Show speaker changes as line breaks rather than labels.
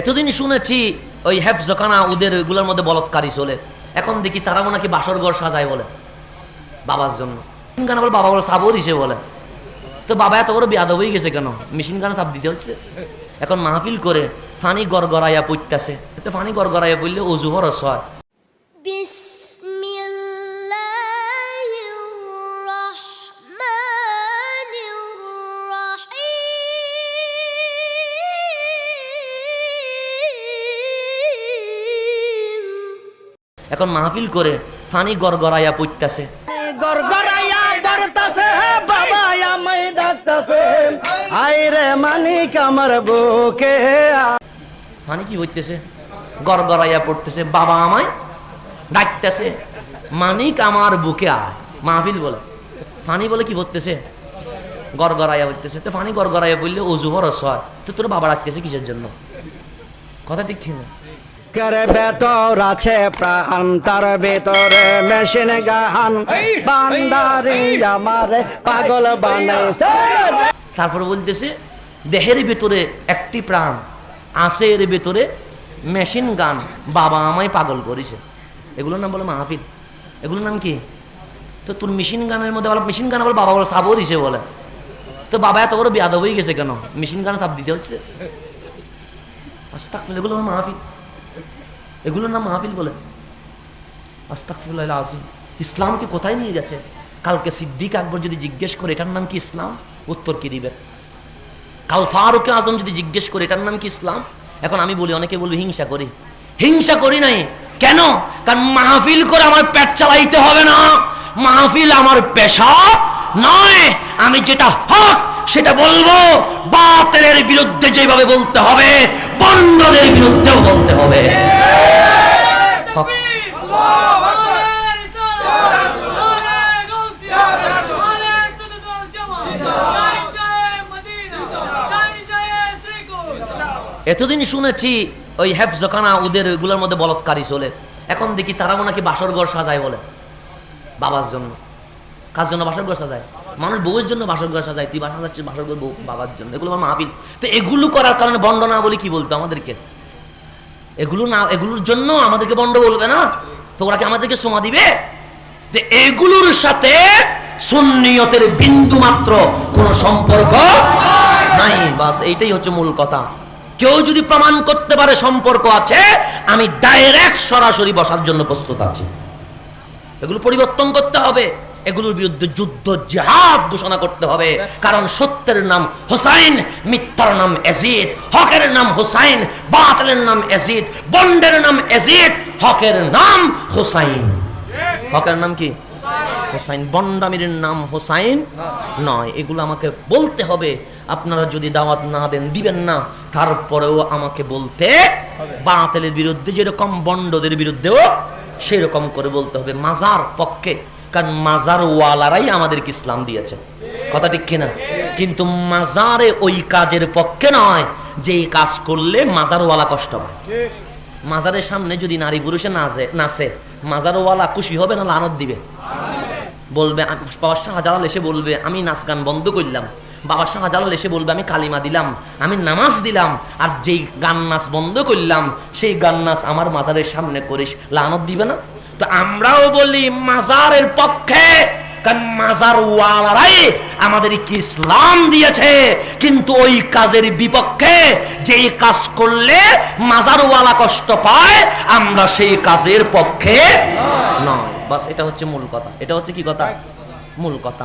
এতদিন শুনেছি ওই হ্যাফজকানা ওদের ওইগুলোর মধ্যে বলৎকারী চলে। এখন দেখি তারাও নাকি বাসর ঘর সাজায় বলে, বাবার জন্য। মেশিন গান বলে বাবা বলে, সাবও দিছে বলে। তো বাবা এত বড় বিয়াদ হয়ে গেছে কেন? মেশিন গান সাপ দিতে হচ্ছে। এখন মাহফিল করে ফানি গড়গড়াইয়া পড়তেছে। তো ফানি গড়গড়াইয়া পড়লে অজু হরস হয়। এখন মাহফিল করে ফানি গড়গড়াইয়া পড়তেছে।
গরগরাইয়া ডরতাছে বাবা আমায় ডাকতাছে। আইরে মানিক আমার বুকে।
ফানি কি হইতেছে? গড়গড়াইয়া পড়তেছে বাবা আমায় ডাকতেছে মানিক আমার বুকে আয়। মাহফিল বলে। ফানি বলে কি করতেছে গড়গড়াইয়া হইতেছে। তো ফানি গড়গড়াইয়া বললে অজু হরস হয়। তো তোর বাবা ডাকতেছে কিসের জন্য? কথা ঠিক না?
করে বেতর আছে প্রাণ তার ভেতরে মেশিন গাহান। বান্দারি আমার পাগল বানাইছে।
তারপরে বলতেছে দেহের ভেতরে একটি প্রাণ আছে এর ভেতরে মেশিন গান বাবা আমায় পাগল করেছে। এগুলোর নাম বলে মাহফিল। এগুলোর নাম কি? তো তোর মেশিন গানের মধ্যে বলে মেশিন গান বলে বাবা বলে সাবও দিছে বলে। তো বাবা এত বড় বিয়াদ হয়ে গেছে কেন? মেশিন গান সাপ দিতে হচ্ছে। আস্তাকফিল এগুলো আমার মাহফিল। এগুলোর নাম মাহফিল বলে। আস্তাকফিল্লাহ আজিম ইসলামকে কোথায় নিয়ে গেছে কালকে সিদ্দিক আকবর যদি জিজ্ঞেস করে, এটার নাম কি ইসলাম? উত্তর কি দিবে? কাল ফারুক আজম যদি জিজ্ঞেস করে, এটার নাম কি ইসলাম? এখন আমি বলি, অনেকে বলব, হিংসা করি। হিংসা করি নাই। কেন? কারণ মাহফিল করে আমার পেট চালাইতে হবে না। মাহফিল আমার পেশা নয়। আমি যেটা হক, সেটা বলব। বাতেলের বিরুদ্ধে যেভাবে বলতে হবে বন্ডদের বিরুদ্ধেও বলতে হবে। এতদিন শুনেছি ওই হেফজখানা ওদের ওইগুলোর মধ্যে বলৎকারী চলে। এখন দেখি তারাও নাকি বাসর ঘর সাজায় বলে। বাবার জন্য। কার জন্য বাসর ঘর সাজায়? মানুষ বউয়ের জন্য বাসর ঘর সাজায়। তুই বাসা যাচ্ছিস বাসর ঘর বউ বাবার জন্য। এগুলো আমার মাহফিল। তো এগুলো করার কারণে বন্ড না বলে কি বলতো আমাদেরকে? এগুলো না, এগুলোর জন্য আমাদেরকে বন্ড বলবে না তো ওরা কি আমাদেরকে সমা দিবে? এগুলোর সাথে সুন্নিয়তের বিন্দু মাত্র কোন সম্পর্ক নাই। বাস, এইটাই হচ্ছে মূল কথা। কেউ যদি প্রমাণ করতে পারে সম্পর্ক আছে, আমি ডাইরেক্ট সরাসরি বসার জন্য প্রস্তুত আছি। এগুলো পরিবর্তন করতে হবে। এগুলোর বিরুদ্ধে যুদ্ধ, জেহাদ ঘোষণা করতে হবে। কারণ সত্যের নাম হোসাইন, মিথ্যার নাম এজিদ, হকের নাম হোসাইন, বাতিলের নাম এজিদ, বন্ডের নাম এজিদ, হকের নাম হোসাইন। হকের নাম কি? হোসাইন। বন্ডামির নাম হোসাইন নয়। এগুলো আমাকে বলতে হবে। আপনারা যদি দাওয়াত না দেন, দিবেন না। তারপরেও আমাকে বলতে বাতিলের বিরুদ্ধে যেরকম, বন্ডদের বিরুদ্ধেও সেরকম করে বলতে হবে। মাজার পক্ষে কারণ মাজার ওয়ালারাই আমাদেরকে ইসলাম দিয়েছে কথা ঠিক কিনা? কিন্তু মাজারে ওই কাজের পক্ষে নয়, যে কাজ করলে মাজারওয়ালা কষ্ট হয় মাজারের সামনে যদি নারী পুরুষে নাচে নাচে, মাজারওয়ালা খুশি হবে না লানত দিবে? বলবে বাবার শাহজালাল এসে বলবে, আমি নাচ গান বন্ধ করলাম। বাবার শাহজালাল এসে বলবে, আমি কালিমা দিলাম, আমি নামাজ দিলাম, আর যেই গান নাচ বন্ধ করলাম, সেই গান নাচ আমার মাজারের সামনে করিস, লানত দিবে না? তো আমরাও বলি মাজারের পক্ষে, কারণ মাজার ওয়ালারাই আমাদের কি ইসলাম দিয়েছে। কিন্তু ওই কাজের বিপক্ষে যেই কাজ করলে মাজারওয়ালা কষ্ট পায়, আমরা সেই কাজের পক্ষে নয়। বাস, এটা হচ্ছে মূল কথা। এটা হচ্ছে কি কথা? মূল কথা।